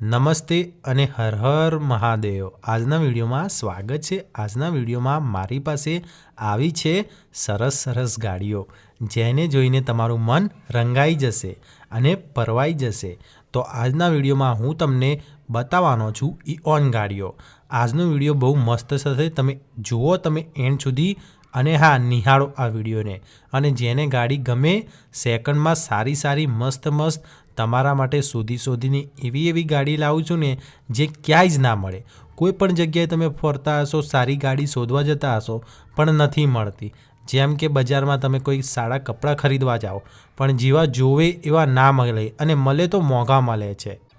નમસ્તે અને હર હર મહાદેવ. આજના વિડીયોમાં સ્વાગત છે. આજના વિડીયોમાં મારી પાસે આવી છે સરસ સરસ ગાડીઓ, જેને જોઈને તમારું મન રંગાઈ જશે અને પરવાઈ જશે. તો આજના વિડીયોમાં હું તમને બતાવવાનો છું ઇઓન ગાડીઓ. આજનો વીડિયો બહુ મસ્ત થશે. તમે જુઓ તમે એન્ડ સુધી અને હા, નિહાળો આ વિડીયોને. અને જેને ગાડી ગમે સેકન્ડમાં સારી સારી મસ્ત મસ્ત તમારા માટે શોધી શોધીને એવી એવી ગાડી લાવું છું ને જે ક્યાંય જ ના મળે. કોઈ પણ જગ્યાએ તમે ફરતા હશો, સારી ગાડી શોધવા જતા હશો, પણ નથી મળતી. જેમ કે બજારમાં તમે કોઈ સારા કપડાં ખરીદવા જાઓ, પણ જેવા જોવે એવા ના મળે અને મળે તો મોંઘા મળે છે.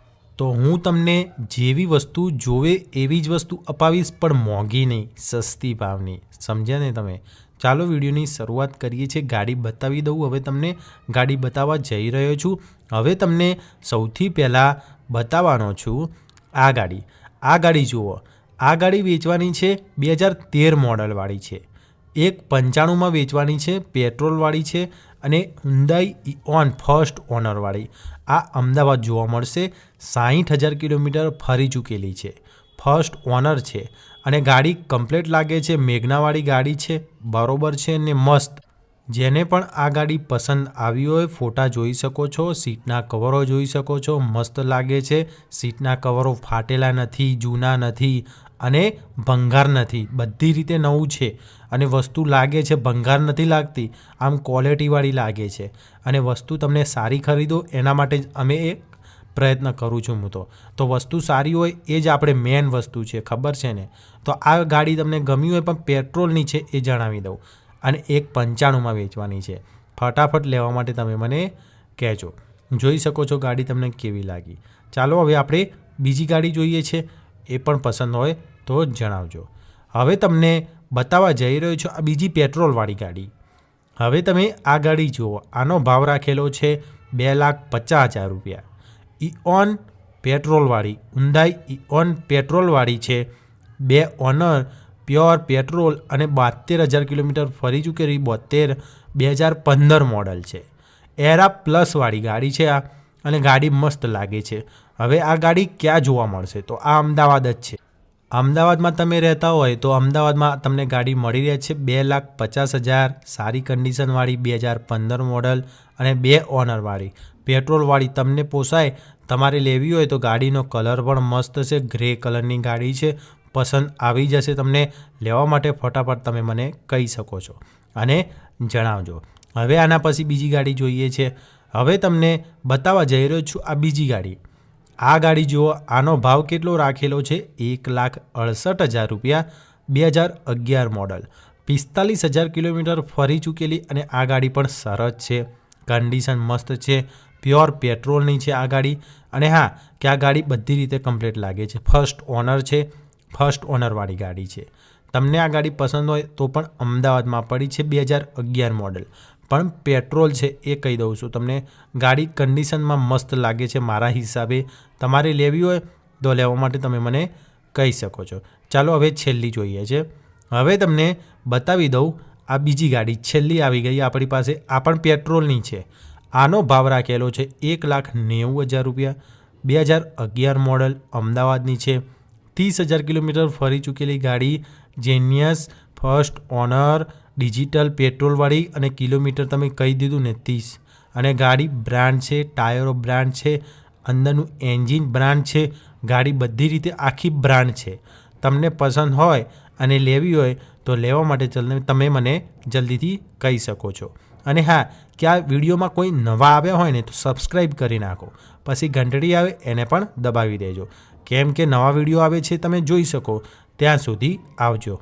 તો હું તમને જેવી વસ્તુ જોવે એવી જ વસ્તુ અપાવીશ, પણ મોંઘી નહીં, સસ્તી ભાવની. સમજ્યા ને તમે? ચાલો વિડીયોની શરૂઆત કરીએ છીએ. ગાડી બતાવી દઉં. હવે તમને ગાડી બતાવવા જઈ રહ્યો છું. હવે તમને સૌથી પહેલાં બતાવવાનો છું આ ગાડી. આ ગાડી જુઓ. આ ગાડી વેચવાની છે બે હજાર તેર મોડલવાળી છે. એક પંચાણુંમાં વેચવાની છે, પેટ્રોલવાળી છે અને હુન્દાઈ ઓન ફર્સ્ટ ઓનરવાળી આ અમદાવાદ જોવા મળશે. સાહીઠ હજાર કિલોમીટર ફરી ચૂકેલી છે. ફર્સ્ટ ઓનર છે. અને ગાડી કમ્પ્લેટ લાગે છે. મેઘનાવાળી ગાડી છે. બરોબર છે ને મસ્ત. જેને પણ આ ગાડી પસંદ આવી હોય, ફોટા જોઈ શકો છો, સીટના કવરો જોઈ શકો છો. મસ્ત લાગે છે. સીટના કવરો ફાટેલા નથી, જૂના નથી. અને ભંગાર નથી. બધી રીતે નવું છે અને વસ્તુ લાગે છે, ભંગાર નથી લાગતી, આમ ક્વોલિટીવાળી લાગે છે. અને વસ્તુ તમને સારી ખરીદો, એના માટે જ અમે એક પ્રયત્ન કરું છું હું તો. તો વસ્તુ સારી હોય એ જ આપણે મેન વસ્તુ છે, ખબર છે ને? તો આ ગાડી તમને ગમી હોય પણ પેટ્રોલની છે એ જણાવી દઉં. અને એક પંચાણુંમાં વેચવાની છે. ફટાફટ લેવા માટે તમે મને કહેજો. જોઈ શકો છો ગાડી તમને કેવી લાગી. ચાલો હવે આપણે બીજી ગાડી જોઈએ છે. એ પણ પસંદ હોય. તો જણાવજો. હવે તમને બતાવવા જઈ રહ્યો છું આ બીજી પેટ્રોલવાળી ગાડી. હવે તમે આ ગાડી જુઓ. આનો ભાવ રાખેલો છે બે લાખ પચાસ હજાર રૂપિયા. ઇઓન પેટ્રોલવાળી, ઊંડાઈ ઇઓન પેટ્રોલવાળી છે બે ઓનર, પ્યોર પેટ્રોલ અને બોતેર હજાર કિલોમીટર ફરી ચૂકેલી બોતેર બે હજાર પંદર મોડલ છે. એરા પ્લસવાળી ગાડી છે આ અને ગાડી મસ્ત લાગે છે. હવે આ ગાડી ક્યાં જોવા મળશે? તો આ અમદાવાદ જ છે. અમદાવાદમાં તમે રહેતા હોય તો અમદાવાદમાં તમને ગાડી મળી રહે છે બે લાખ પચાસ હજાર, સારી કન્ડિશનવાળી બે હજાર પંદર મોડલ અને બે ઓનરવાળી. પેટ્રોલવાળી તમને પોસાય, તમારે લેવી હોય તો ગાડીનો કલર પણ મસ્ત છે, ગ્રે કલરની ગાડી છે, પસંદ આવી જશે તમને, લેવા માટે ફટાફટ તમે મને કહી શકો છો અને જણાવજો. હવે આના પછી બીજી ગાડી જોઈએ છે. હવે તમને બતાવવા જઈ રહ્યો છું આ બીજી ગાડી. આ ગાડી જુઓ, આનો ભાવ કેટલો રાખેલો છે? એક લાખ અડસઠ હજાર રૂપિયા, બે હજાર અગિયાર મોડલ. પિસ્તાલીસ હજાર કિલોમીટર ફરી ચૂકેલી અને આ ગાડી પણ સરસ છે. કન્ડિશન મસ્ત છે, પ્યોર પેટ્રોલની છે આ ગાડી. અને હા, કે આ ગાડી બધી રીતે કમ્પ્લીટ લાગે છે. ફર્સ્ટ ઓનર છે, ફર્સ્ટ ઓનરવાળી ગાડી છે. તમને આ ગાડી પસંદ હોય તો પણ અમદાવાદમાં પડી છે બે હજાર અગિયાર મોડલ. પણ પેટ્રોલ છે એ કહી દઉં છું. તમને ગાડી કન્ડિશનમાં મસ્ત લાગે છે મારા હિસાબે. તમારે લેવી હોય તો લેવા માટે તમે મને કહી શકો છો. ચાલો હવે છેલ્લી જોઈએ છે. હવે તમને બતાવી દઉં, આ બીજી ગાડી છેલ્લી આવી ગઈ, આપણી પાસે. આ પણ પેટ્રોલની છે. આનો ભાવ રાખેલો છે એક લાખ નેવું હજાર રૂપિયા. બે હજાર અગિયાર મોડલ અમદાવાદની છે. ત્રીસ હજાર કિલોમીટર ફરી ચૂકેલી ગાડી. જેનિયસ ફર્સ્ટ ઓનર ડિજિટલ પેટ્રોલવાળી અને કિલોમીટર તમે કહી દીધું ને ત્રીસ. અને ગાડી બ્રાન્ડ છે, ટાયરો બ્રાન્ડ છે, અંદરનું એન્જિન બ્રાન્ડ છે, ગાડી બધી રીતે આખી બ્રાન્ડ છે. તમને પસંદ હોય અને લેવી હોય તો લેવા માટે તમે મને જલ્દીથી કહી શકો છો. અને હા કે આ વિડીયોમાં કોઈ નવા આવ્યા હોય ને તો સબસ્ક્રાઈબ કરી નાખો. પછી ઘંટડી આવે એને પણ દબાવી દેજો. કેમ કે નવા વીડિયો આવે છે, તમે જોઈ શકો. ત્યાં સુધી આવજો.